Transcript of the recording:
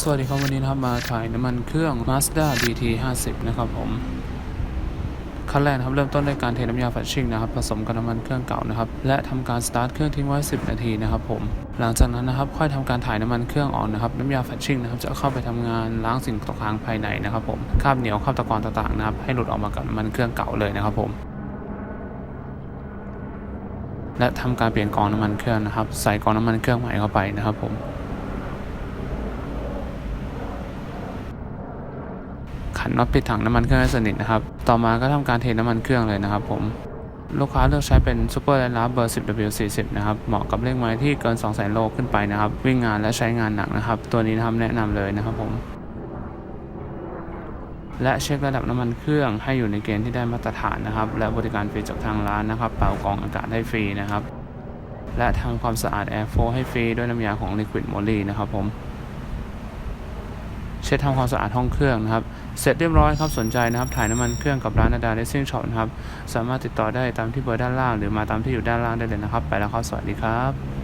สวัสดีครับวันนี้นะครับมาถ่ายน้ำมันเครื่อง Mazda BT 50นะครับผมขั้นแรกนะครับเริ่มต้นด้วยการเทน้ำยาแฟชชิ่งนะครับผสมกับน้ำมันเครื่องเก่านะครับและทำการสตาร์ทเครื่องทิ้งไว้ 10 นาทีนะครับผมหลังจากนั้นนะครับค่อยทำการถ่ายน้ำมันเครื่องออกนะครับน้ำยาแฟชชิ่งนะครับจะเข้าไปทำงานล้างสิ่งตกค้างภายในนะครับผมคราบเหนียวคราบตะกอนต่างๆนะครับให้หลุดออกมากับน้ำมันเครื่องเก่าเลยนะครับผมและทำการเปลี่ยนกรองน้ำมันเครื่องนะครับ ใส่กรองน้ำมันเครื่องใหม่เข้าไปนะครับผม ขันน็อตปิดถังน้ำมันเครื่องให้สนิทนะครับ ต่อมาก็ทำการเทน้ำมันเครื่องเลยนะครับ ผมลูกค้าเลือกใช้เป็น Super l i g h t Lab เบอร์ 10W40 นะครับ เหมาะกับเลขไม้ที่เกิน 200,000 โลขึ้นไปนะครับ วิ่งงานและใช้งานหนักนะครับ ตัวนี้นะครับแนะนำเลยนะครับผม และเช็คระดับน้ำมันเครื่องให้อยู่ในเกณฑ์ที่ได้มาตรฐานนะครับ และบริการฟรีจากทางร้านนะครับ เป่ากองอากาศให้ฟรีนะครับ และทำความสะอาดแอร์โฟให้ฟรีด้วยน้ำยาของ Liquid Moly นะครับผม เช็ดทำความสะอาดห้องเครื่องนะครับ เสร็จเรียบร้อยครับสนใจนะครับ ถ่ายน้ำมันเครื่องกับร้านนาดาเลสซิ่งช็อปนะครับ สามารถติดต่อได้ตามที่เบอร์ด้านล่าง หรือมาตามที่อยู่ด้านล่างได้เลยนะครับ ไปแล้วครับสวัสดีครับ